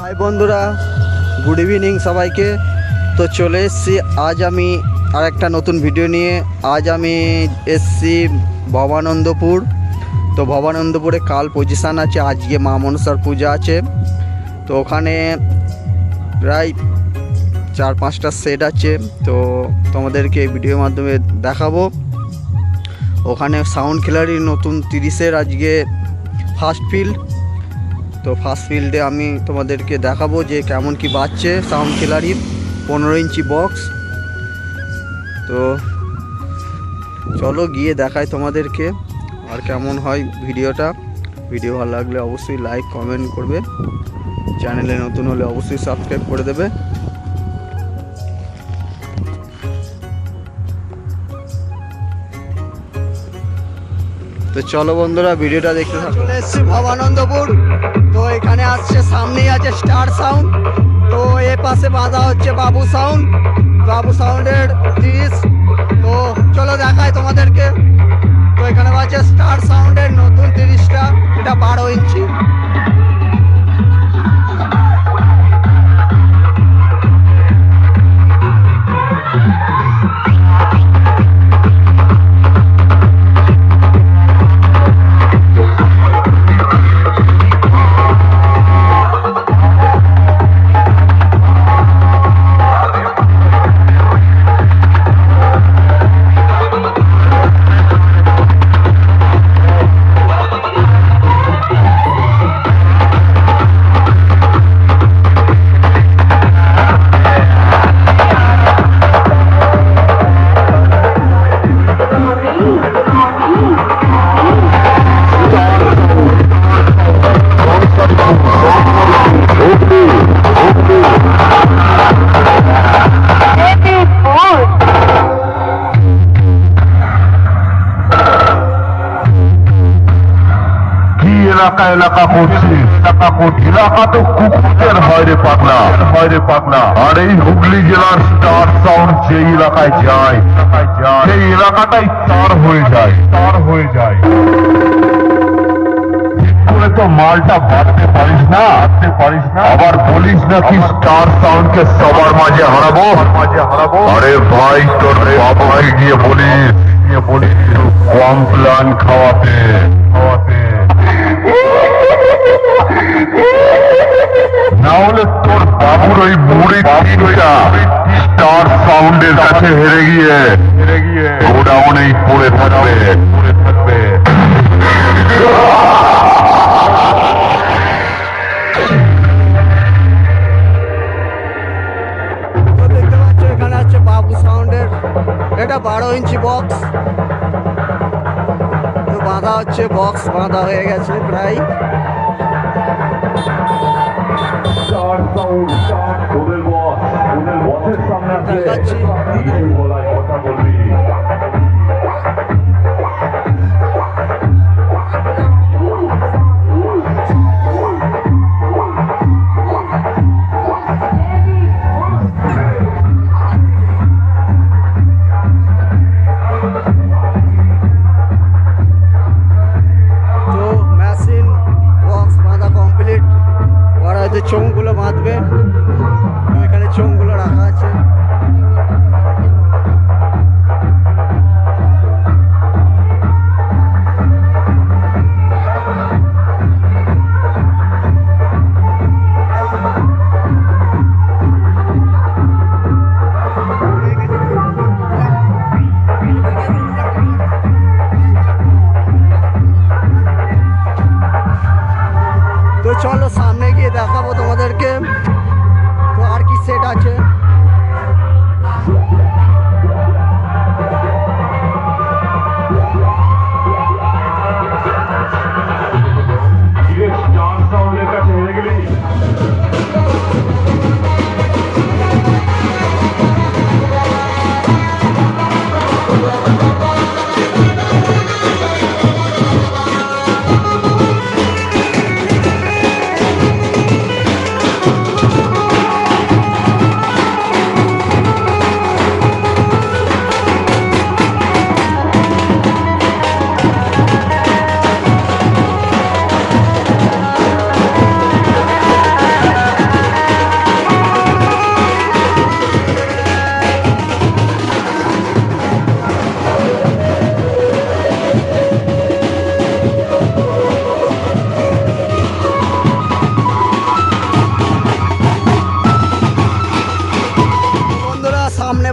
High বন্ধুরা good evening সবাইকে। তো চলে এসেছি, আজ আমি আর একটা নতুন ভিডিও নিয়ে। আজ আমি এসছি ভবানন্দপুর। তো ভবানন্দপুরে কাল পজিশান আছে, আজকে মা মনসার পূজা আছে। তো ওখানে প্রায় চার পাঁচটা সেট আছে। তো তোমাদেরকে এই ভিডিওর মাধ্যমে দেখাবো। ওখানে সাউন্ড খেলারই নতুন তিরিশের আজকে ফার্স্ট ফিল্ড তো ফার্স্ট ফিল্ডে আমি তোমাদেরকে দেখাবো যে কেমন কি বাজছে সাউন্ড কিলারির পনেরো ইঞ্চি বক্স তো চলো গিয়ে দেখাই তোমাদেরকে আর কেমন হয় ভিডিওটা। ভিডিও ভালো লাগলে অবশ্যই লাইক কমেন্ট করবে। চ্যানেলে নতুন হলে অবশ্যই সাবস্ক্রাইব করে দেবে। তো চলো বন্ধুরা, ভিডিওটা দেখতে থাকো। চলে এসেছি ভবানন্দপুর। তো এখানে আসছে, সামনেই আছে স্টার সাউন্ড তো এ পাশে বাঁধা হচ্ছে বাবু সাউন্ড বাবু সাউন্ডের তিরিশ তো চলো দেখায় তোমাদেরকে। তো এখানে বাজছে স্টার সাউন্ডের নতুন তিরিশটা। এটা বারো ইঞ্চি। এলাকা এলাকা করছিস এলাকা করছিস এলাকা তো কুকুরদের হয় রে পাগলা, হয় রে পাগলা। আর এই হুগলি জেলার স্টার সাউন্ড যেই এলাকায় যায়, সেই এলাকাটাই তার হয়ে যায় তার হয়ে যায়। তো মালটা বাড়তে পারিস না বাড়তে পারিস না। আবার বলিস না কি স্টার সাউন্ডকে সবার মাঝে হারাবো? মাঝে হারাবো আরে ভাই, তোর বাবাকে গিয়ে বলিস গিয়ে বলিস কম প্লান খাওয়াতে খাওয়াতে। না হলে তোর বাবুর ওই মুড়ি তিনটা স্টার সাউন্ডের কাছে হেরে গিয়ে হেরে গিয়ে গোডাউনেই পড়ে থাকবে। পড়ে থাকবে এটা বারো ইঞ্চি বক্স। বাঁধা হচ্ছে বক্স, বাঁধা হয়ে গেছে প্রায়। স্টার সাউন্ড ওদের বস ওদের বসের সামনে আসলে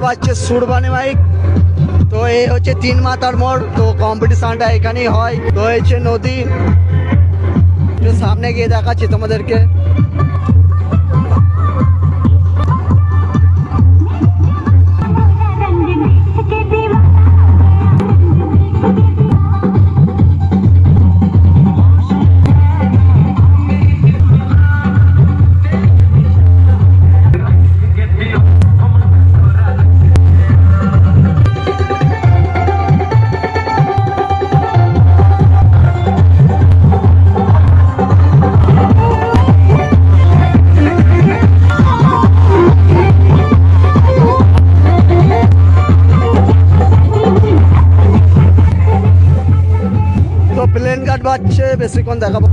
পাচ্ছে সুরবানি মাইক। তো এই হচ্ছে তিন মাতার মোড়, তো কম্পিটিশনটা এখানেই হয়। তো হচ্ছে নদী। সামনে গিয়ে দেখাচ্ছি তোমাদেরকে। প্লেন কাট বাজছে বেশিক্ষণ দেখাবো।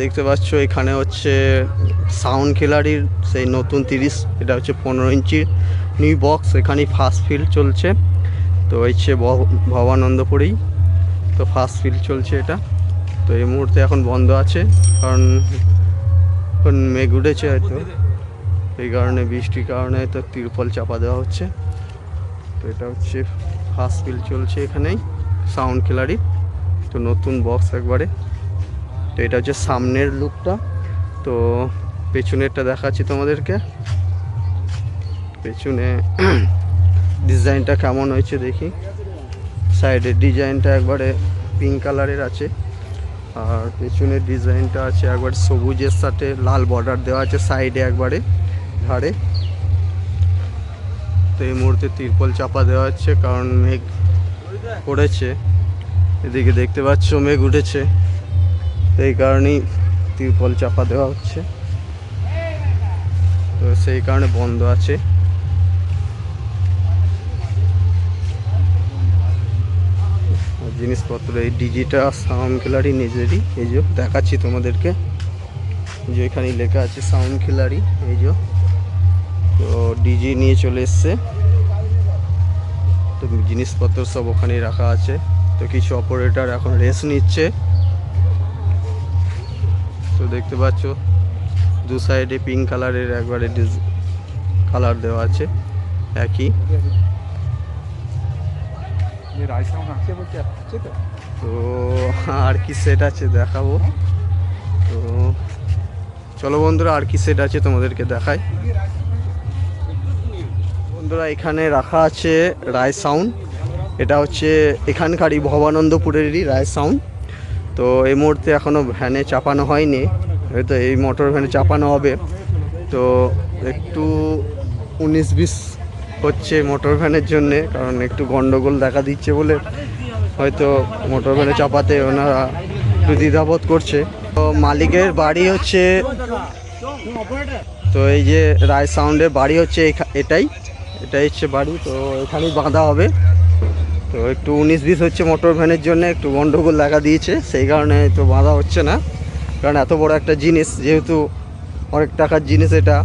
দেখতে পাচ্ছ, এখানে হচ্ছে সাউন্ড খিলাড়ির সেই নতুন তিরিশ, এটা হচ্ছে পনেরো ইঞ্চির নিউ বক্স এখানেই ফার্স্ট ফিল্ড চলছে। তো হচ্ছে ভবানন্দপুরেই, তো ফার্স্ট ফিল্ড চলছে এটা। তো এই মুহূর্তে এখন বন্ধ আছে, কারণ এখন মেঘ উঠেছে হয়তো। এই কারণে, বৃষ্টির কারণে তো তিরপল চাপা দেওয়া হচ্ছে। তো এটা হচ্ছে ফার্স্ট ফিল্ড চলছে এখানেই, সাউন্ড খিলাড়ি তো নতুন বক্স একবারে। তো এটা হচ্ছে সামনের লুকটা। তো পেছনেরটা দেখাচ্ছি তোমাদেরকে। পেছনে ডিজাইনটা কেমন হয়েছে দেখি। সাইডের ডিজাইনটা একবারে পিঙ্ক কালারের আছে। আর পেছনের ডিজাইনটা আছে একবার সবুজের সাথে লাল বর্ডার দেওয়া আছে সাইডে একবারে ধারে। তো এই মুহূর্তে তিরপল চাপা দেওয়া হচ্ছে কারণ মেঘ পড়েছে। এদিকে দেখতে পাচ্ছ মেঘ উঠেছে। তো এই কারণেই তিরপল চাপা দেওয়া হচ্ছে। তো সেই কারণে বন্ধ আছে। জিনিসপত্র, এই ডিজিটা সাউন্ড খেলারি নিজেরই। এই যে দেখাচ্ছি তোমাদেরকে। যে এখানেই লেখা আছে সাউন্ড খেলারি এই যে। তো ডিজি নিয়ে চলে এসছে। তো জিনিসপত্র সব ওখানেই রাখা আছে। তো কিছু অপারেটর এখন রেস্ট নিচ্ছে। তো দেখতে পাচ্ছ দু সাইডে পিঙ্ক কালারের একবারে কালার দেওয়া আছে একই। তো? তো আর কি সেট আছে দেখাবো। তো চলো বন্ধুরা আর কি সেট আছে তোমাদেরকে দেখাই। বন্ধুরা এখানে রাখা আছে রায় সাউন্ড এটা হচ্ছে এখানকারই ভবানন্দপুরেরই রায় সাউন্ড তো এই মুহূর্তে এখনও ভ্যানে চাপানো হয়নি, হয়তো এই মোটর ভ্যানে চাপানো হবে। তো একটু উনিশ বিশ হচ্ছে মোটর ভ্যানের জন্যে, কারণ একটু গন্ডগোল দেখা দিচ্ছে বলে হয়তো মোটর ভ্যানে চাপাতে ওনারা একটু দ্বিধাবোধ করছে। তো মালিকের বাড়ি হচ্ছে, তো এই যে রায় সাউন্ডের বাড়ি হচ্ছে এটাই এটাই হচ্ছে বাড়ি, তো এখানেই বাঁধা হবে। তো একটু উনিশ বিশ হচ্ছে মোটর ভ্যানের জন্য, একটু গন্ডগোল লাগা দিয়েছে, সেই কারণে তো বাঁধা হচ্ছে না। কারণ এত বড় একটা জিনিস, যেহেতু অনেক টাকার জিনিস এটা,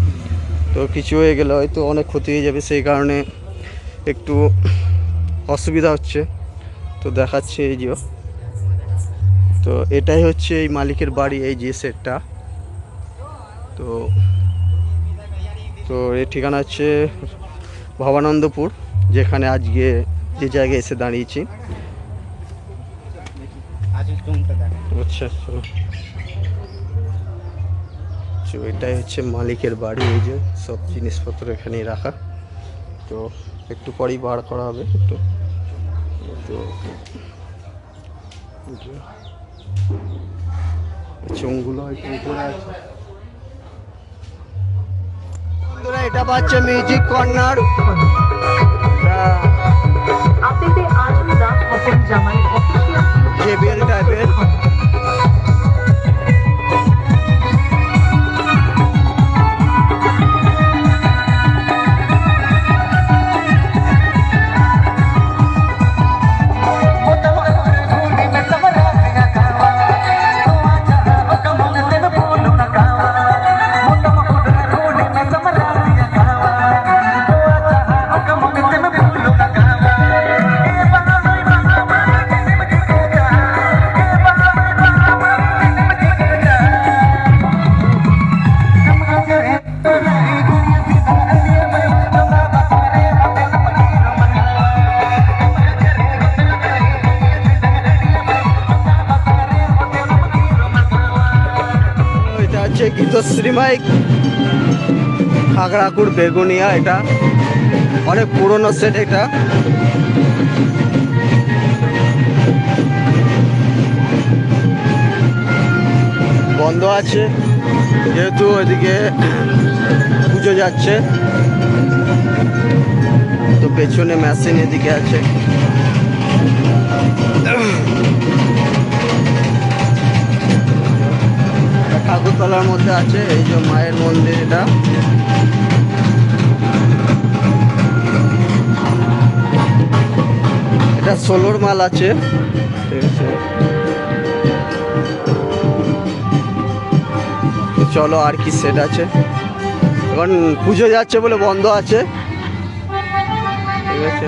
তো কিছু হয়ে গেলে হয়তো অনেক ক্ষতি হয়ে যাবে, সেই কারণে একটু অসুবিধা হচ্ছে। তো দেখাচ্ছে এই যে। তো এটাই হচ্ছে এই মালিকের বাড়ি, এই যে সেটটা। তো তো এর ঠিকানা হচ্ছে ভবানন্দপুর, যেখানে আজকে যে জায়গায় এসে দাঁড়িয়েছি। আচ্ছা তো এটাই হচ্ছে মালিকের বাড়ি, এই যে সব জিনিসপত্র এখানেই রাখা। তো একটু পরেই বার করা হবে, একটু। তো চোঙগুলো একটু উপরে আছে? এটা পাচ্ছে music corner Jamal. Gabriel Tyler. Gitashri mic, Khagrakur, Beguniya, এটা অনেক পুরনো সেট এটা। বন্ধ আছে, যেহেতু এদিকে পুজো যাচ্ছে। তো পেছনে মেশিন এদিকে আছে। ঠাকুরতলার মধ্যে আছে, এই যে মায়ের মন্দির এটা। এটা ষোলোর মাল আছে। ঠিক আছে। চলো আর কি সেট আছে। এখন পুজো যাচ্ছে বলে বন্ধ আছে। ঠিক আছে।